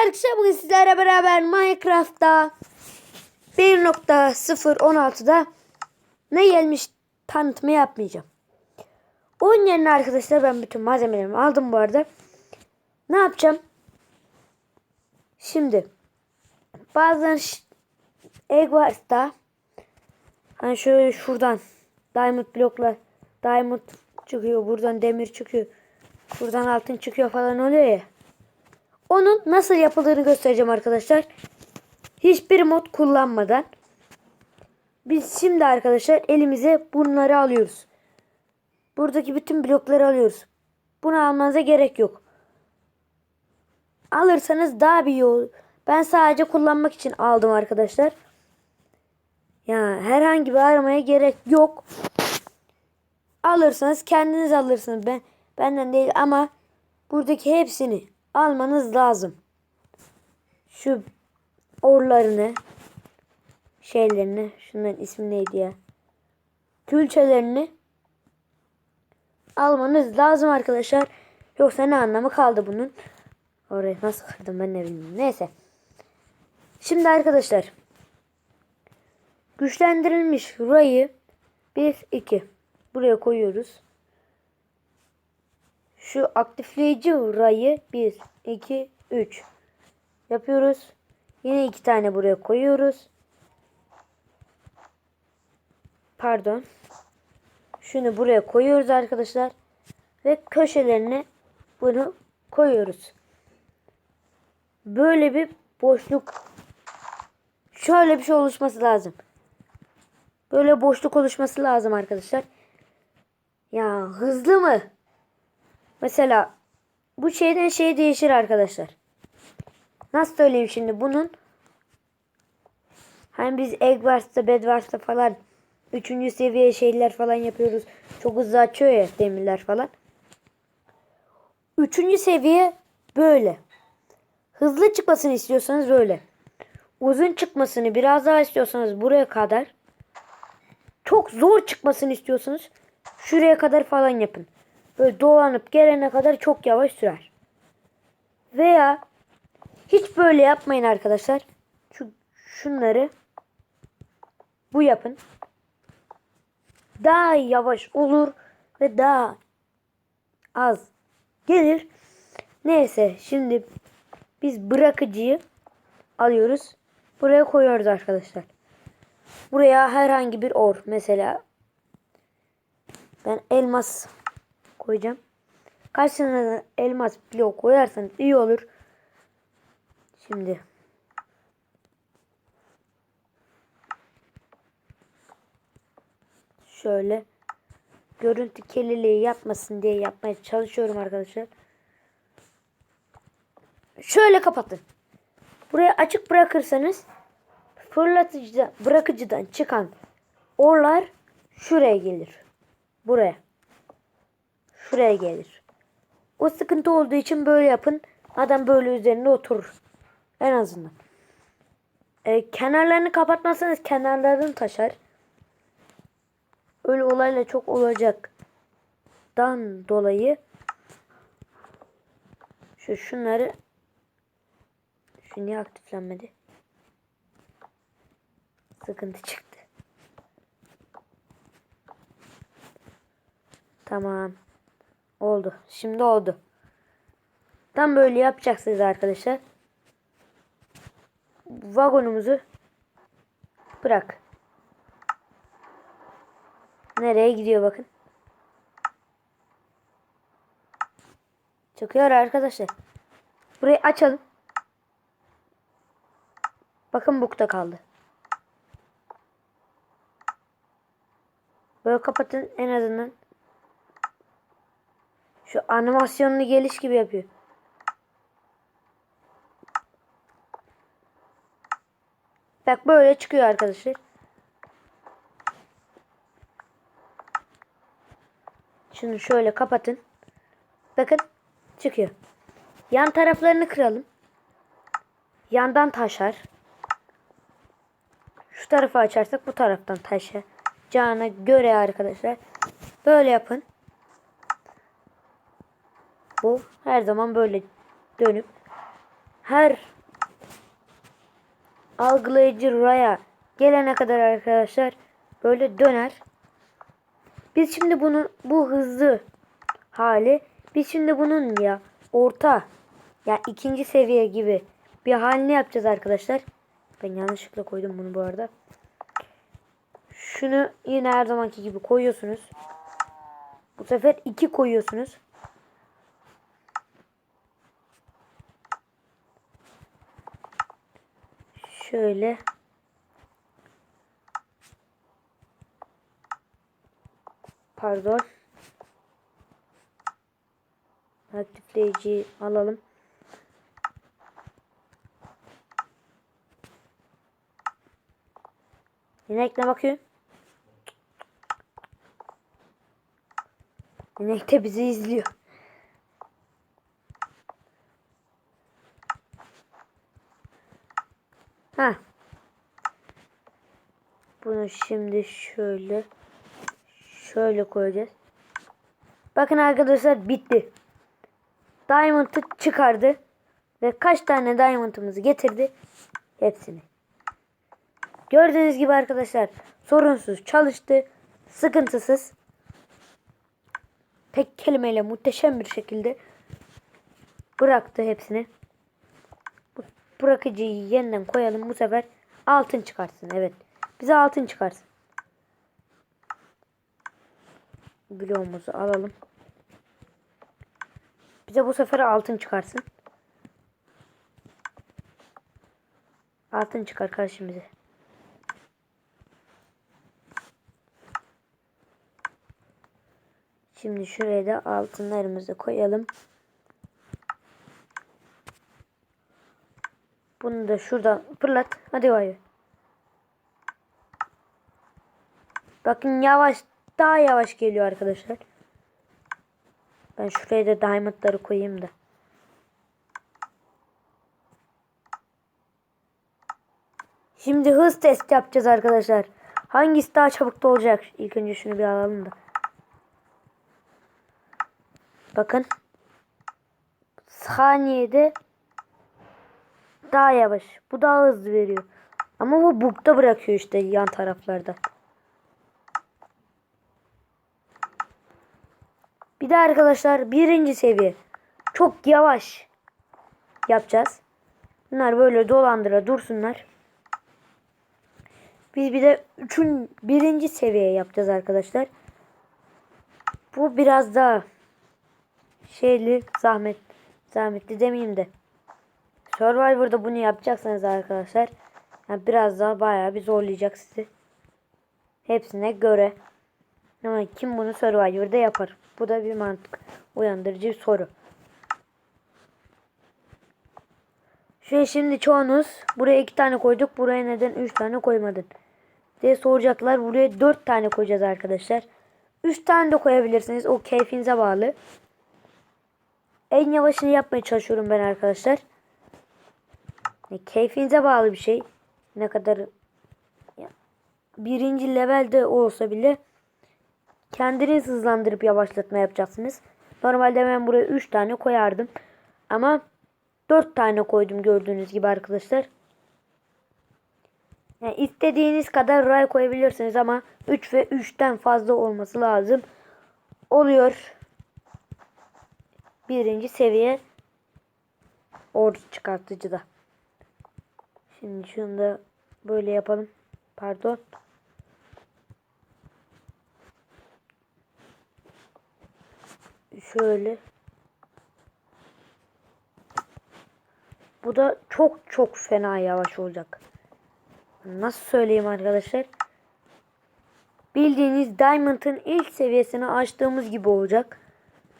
arkadaşlar bugün sizlerle beraber Minecraft'ta 1.016'da ne gelmiş tanıtımı yapmayacağım. Onun yerine arkadaşlar ben bütün malzemelerimi aldım bu arada. Ne yapacağım? Şimdi bazen egg varsa hani şöyle şuradan diamond bloklar diamond çıkıyor buradan demir çıkıyor buradan altın çıkıyor falan oluyor ya. Onun nasıl yapıldığını göstereceğim arkadaşlar. Hiçbir mod kullanmadan. Biz şimdi arkadaşlar elimize bunları alıyoruz. Buradaki bütün blokları alıyoruz. Bunu almanıza gerek yok. Alırsanız daha bir iyi olur. Ben sadece kullanmak için aldım arkadaşlar. Ya herhangi bir aramaya gerek yok. Alırsanız kendiniz alırsınız. Ben benden değil ama buradaki hepsini almanız lazım. Şu orlarını şeylerini şunların ismi neydi ya? Külçelerini almanız lazım arkadaşlar. Yoksa ne anlamı kaldı bunun? Orayı nasıl kırdım ben ne bilmiyorum. Neyse. Şimdi arkadaşlar güçlendirilmiş rayı 1 2 buraya koyuyoruz. Şu aktifleyici rayı 1 2 3 yapıyoruz. Yine iki tane buraya koyuyoruz. Pardon. Şunu buraya koyuyoruz arkadaşlar. Ve köşelerine bunu koyuyoruz. Böyle bir boşluk şöyle bir şey oluşması lazım. Böyle boşluk oluşması lazım arkadaşlar. Ya hızlı mı? Mesela bu şeyden şey değişir arkadaşlar. Nasıl söyleyeyim şimdi bunun hani biz Eggwars'ta Bedwars'ta falan üçüncü seviye şeyler falan yapıyoruz. Çok hızlı açıyor ya demirler falan. Üçüncü seviye böyle. Hızlı çıkmasını istiyorsanız böyle. Uzun çıkmasını biraz daha istiyorsanız buraya kadar. Çok zor çıkmasını istiyorsanız şuraya kadar falan yapın. Böyle dolanıp gelene kadar çok yavaş sürer. Veya hiç böyle yapmayın arkadaşlar. Şu şunları bu yapın. Daha yavaş olur ve daha az gelir. Neyse şimdi biz bırakıcıyı alıyoruz. Buraya koyuyoruz arkadaşlar. Buraya herhangi bir or mesela ben elmas koyacağım. Kaç tane elmas blok koyarsanız iyi olur. Şimdi şöyle görüntü kirliliği yapmasın diye yapmaya çalışıyorum arkadaşlar. Şöyle kapatın. Burayı açık bırakırsanız fırlatıcıdan bırakıcıdan çıkan orlar şuraya gelir. Buraya. Şuraya gelir. O sıkıntı olduğu için böyle yapın. Adam böyle üzerinde oturur. En azından. Ee, kenarlarını kapatmazsanız kenarlarını taşar. Öyle olayla çok olacak. Dan dolayı şu şunları şu niye aktiflenmedi? Sıkıntı çıktı. Tamam. Oldu. Şimdi oldu. Tam böyle yapacaksınız arkadaşlar. Vagonumuzu bırak. Nereye gidiyor bakın. Çıkıyor arkadaşlar. Burayı açalım. Bakın bukta kaldı. Böyle kapatın en azından. Şu animasyonlu geliş gibi yapıyor. Bak böyle çıkıyor arkadaşlar. Şunu şöyle kapatın. Bakın çıkıyor. Yan taraflarını kıralım. Yandan taşar. Şu tarafı açarsak bu taraftan taşar. Cana göre arkadaşlar. Böyle yapın. Bu her zaman böyle dönüp her algılayıcı raya gelene kadar arkadaşlar böyle döner. Biz şimdi bunu bu hızlı hali biz şimdi bunun ya orta ya ikinci seviye gibi bir halini yapacağız arkadaşlar. Ben yanlışlıkla koydum bunu bu arada. Şunu yine her zamanki gibi koyuyorsunuz. Bu sefer iki koyuyorsunuz. Şöyle. Pardon. Aktifleyiciyi alalım. İnek ne bakıyor? İnek de bizi izliyor. Ha. Bunu şimdi şöyle şöyle koyacağız. Bakın arkadaşlar bitti. Diamond'ı çıkardı. Ve kaç tane diamond'ımızı getirdi? Hepsini. Gördüğünüz gibi arkadaşlar sorunsuz çalıştı. Sıkıntısız. Tek kelimeyle muhteşem bir şekilde bıraktı hepsini. Bırakıcıyı yeniden koyalım. Bu sefer altın çıkarsın. Evet. Bize altın çıkarsın. Bloğumuzu alalım. Bize bu sefer altın çıkarsın. Altın çıkar kardeşim bize. Şimdi şuraya da altınlarımızı koyalım. Bunu da şuradan fırlat. Hadi vay. Bakın yavaş daha yavaş geliyor arkadaşlar. Ben şuraya da diamondları koyayım da. Şimdi hız test yapacağız arkadaşlar. Hangisi daha çabuk da olacak? İlk önce şunu bir alalım da. Bakın. Saniyede daha yavaş. Bu daha hızlı veriyor. Ama bu bukta bırakıyor işte yan taraflarda. Bir de arkadaşlar birinci seviye. Çok yavaş yapacağız. Bunlar böyle dolandıra dursunlar. Biz bir de üçün birinci seviye yapacağız arkadaşlar. Bu biraz daha şeyli zahmet zahmetli demeyeyim de. Survivor'da bunu yapacaksanız arkadaşlar yani biraz daha bayağı bir zorlayacak sizi. Hepsine göre. Ama kim bunu Survivor'da yapar? Bu da bir mantık uyandırıcı bir soru. Şöyle şimdi çoğunuz buraya iki tane koyduk. Buraya neden üç tane koymadın? diye soracaklar. Buraya dört tane koyacağız arkadaşlar. Üç tane de koyabilirsiniz. O keyfinize bağlı. En yavaşını yapmaya çalışıyorum ben arkadaşlar. Yani keyfinize bağlı bir şey. Ne kadar birinci levelde olsa bile kendiniz hızlandırıp yavaşlatma yapacaksınız. Normalde ben buraya 3 tane koyardım. Ama 4 tane koydum gördüğünüz gibi arkadaşlar. Yani istediğiniz kadar ray koyabilirsiniz ama 3 ve 3'ten fazla olması lazım. Oluyor. Birinci seviye ordu çıkartıcıda. Şimdi şunu da böyle yapalım. Pardon. Şöyle. Bu da çok çok fena yavaş olacak. Nasıl söyleyeyim arkadaşlar? Bildiğiniz Diamond'ın ilk seviyesini açtığımız gibi olacak.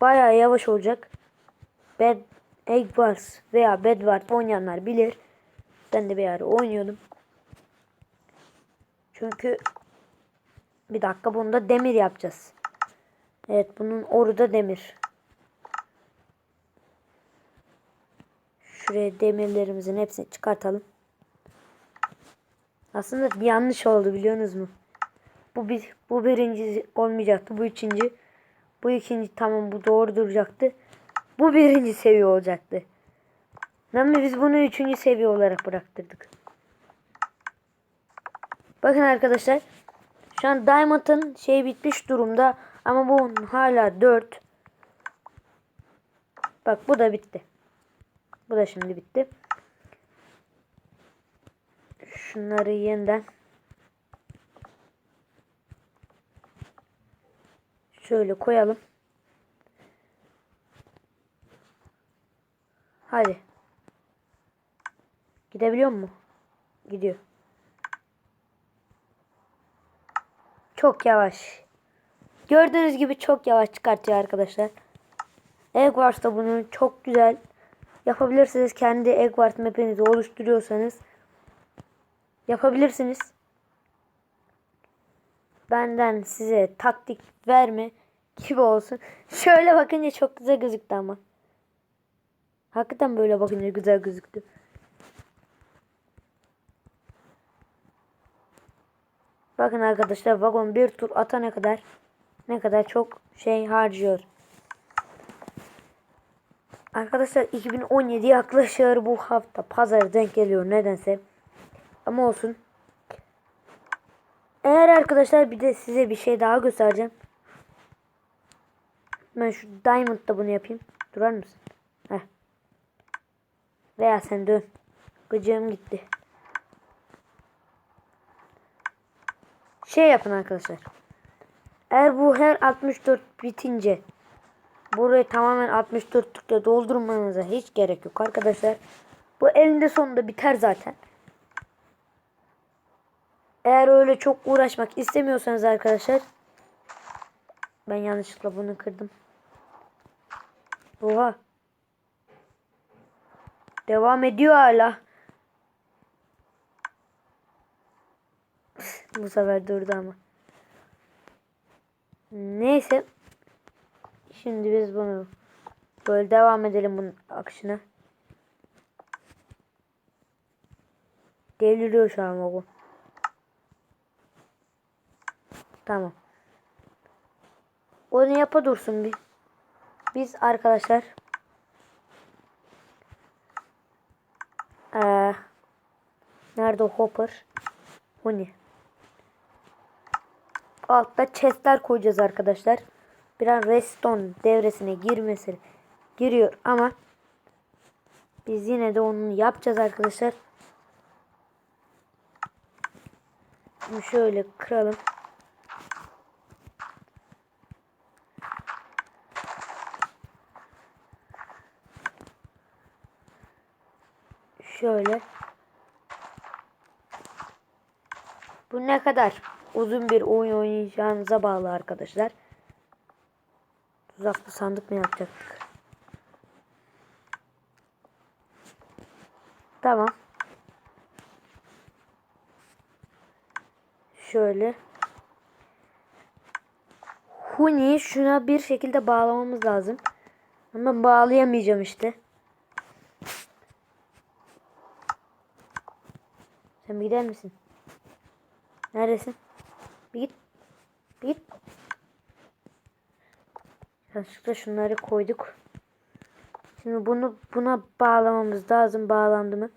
Bayağı yavaş olacak. Bad Egg Wars veya Bed Wars oynayanlar bilir. Ben de bir ara oynuyordum. Çünkü bir dakika bunda demir yapacağız. Evet bunun orada demir. Şuraya demirlerimizin hepsini çıkartalım. Aslında yanlış oldu biliyorsunuz mu? Bu bir bu birinci olmayacaktı. Bu üçüncü. Bu ikinci tamam bu doğru duracaktı. Bu birinci seviye olacaktı. Ama biz bunu üçüncü seviye olarak bıraktırdık. Bakın arkadaşlar. Şu an Diamond'ın şey bitmiş durumda. Ama bu hala 4. Bak bu da bitti. Bu da şimdi bitti. Şunları yeniden şöyle koyalım. Hadi. Gidebiliyor mu? Gidiyor. Çok yavaş. Gördüğünüz gibi çok yavaş çıkartıyor arkadaşlar. Eggwars da bunu çok güzel yapabilirsiniz. Kendi Eggwars map'inizi oluşturuyorsanız yapabilirsiniz. Benden size taktik verme gibi olsun. Şöyle bakınca çok güzel gözüktü ama. Hakikaten böyle bakınca güzel gözüktü. Bakın arkadaşlar vagon bir tur atana kadar ne kadar çok şey harcıyor. Arkadaşlar 2017 yaklaşıyor bu hafta. Pazar denk geliyor nedense. Ama olsun. Eğer arkadaşlar bir de size bir şey daha göstereceğim. Ben şu Diamond'da bunu yapayım. Durar mısın? Heh. Veya sen dön. Gıcığım gitti. Şey yapın arkadaşlar. Eğer bu her 64 bitince burayı tamamen 64'lükle doldurmanıza hiç gerek yok arkadaşlar. Bu elinde sonunda biter zaten. Eğer öyle çok uğraşmak istemiyorsanız arkadaşlar ben yanlışlıkla bunu kırdım. Oha. Devam ediyor hala. Bu sefer durdu ama. Neyse. Şimdi biz bunu böyle devam edelim bunun akışına. Deliriyor şu an bu. Tamam. Onu yapa dursun bir. Biz arkadaşlar ee, nerede hopper? O ne? Altta chestler koyacağız arkadaşlar. Biraz redstone devresine girmesi giriyor ama biz yine de onu yapacağız arkadaşlar. Bunu şöyle kıralım. Şöyle. Bu ne kadar uzun bir oyun oynayacağınıza bağlı arkadaşlar. Tuzaklı sandık mı yapacaktık? Tamam. Şöyle. Huni'yi şuna bir şekilde bağlamamız lazım. Ama bağlayamayacağım işte. Sen gider misin? Neredesin? Bir git. Bir git. Yanlışlıkla şunları koyduk. Şimdi bunu buna bağlamamız lazım. Bağlandı mı?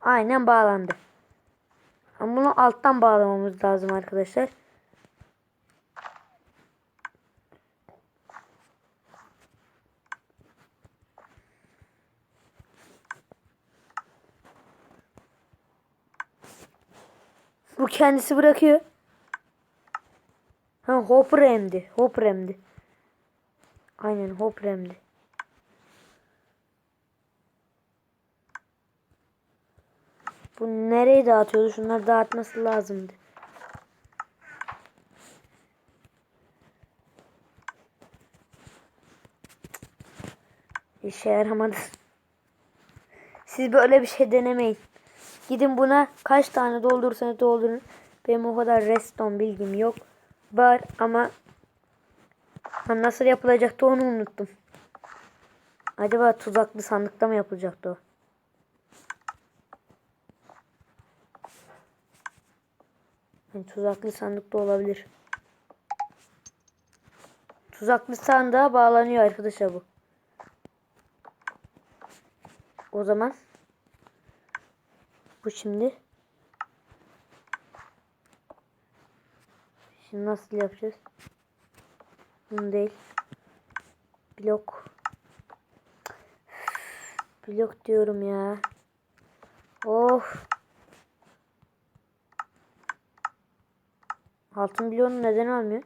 Aynen bağlandı. Ama bunu alttan bağlamamız lazım arkadaşlar. Bu kendisi bırakıyor. Ha hopper emdi. Hopper emdi. Aynen hopper emdi. Bu nereye dağıtıyordu? Şunları dağıtması lazımdı. İşe yaramadı. Siz böyle bir şey denemeyin. Gidin buna kaç tane doldursanız doldurun. Benim o kadar reston bilgim yok. Var ama nasıl yapılacaktı onu unuttum. Acaba tuzaklı sandıkta mı yapılacaktı o? Yani tuzaklı sandıkta olabilir. Tuzaklı sandığa bağlanıyor arkadaşlar bu. O zaman bu şimdi? Şimdi nasıl yapacağız? Bunu değil. Blok. Blok diyorum ya. Of. Altın bloğunu neden almıyor?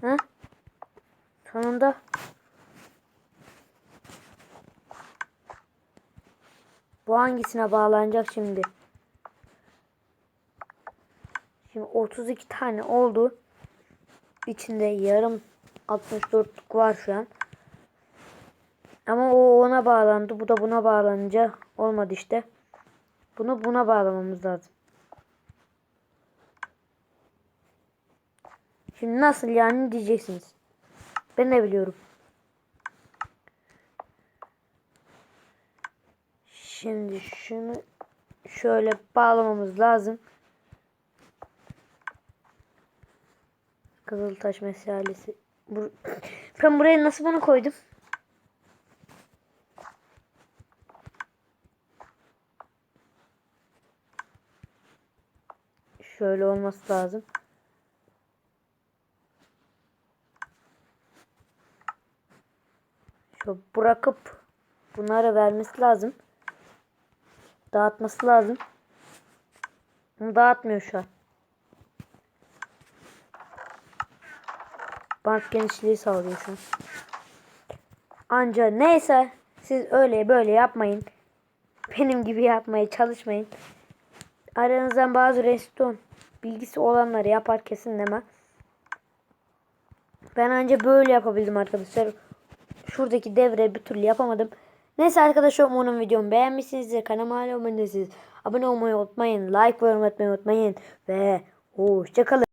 Ha? Sonunda. Bu hangisine bağlanacak şimdi? Şimdi 32 tane oldu. İçinde yarım 64'lük var şu an. Ama o ona bağlandı. Bu da buna bağlanınca olmadı işte. Bunu buna bağlamamız lazım. Şimdi nasıl yani diyeceksiniz. Ben de biliyorum. Şimdi şunu şöyle bağlamamız lazım. Kızıltaş meselesi. Bu... Ben buraya nasıl bunu koydum? Şöyle olması lazım. Şu bırakıp bunları vermesi lazım. Dağıtması lazım. Bunu dağıtmıyor şu an. Bant genişliği sağlıyor şu an. Anca neyse siz öyle böyle yapmayın. Benim gibi yapmaya çalışmayın. Aranızdan bazı reston bilgisi olanları yapar kesin deme. Ben anca böyle yapabildim arkadaşlar. Şuradaki devre bir türlü yapamadım. Neyse arkadaşlar umarım videomu beğenmişsinizdir. Kanalıma abone değilseniz abone olmayı unutmayın. Like ve yorum unutmayın. Ve hoşçakalın.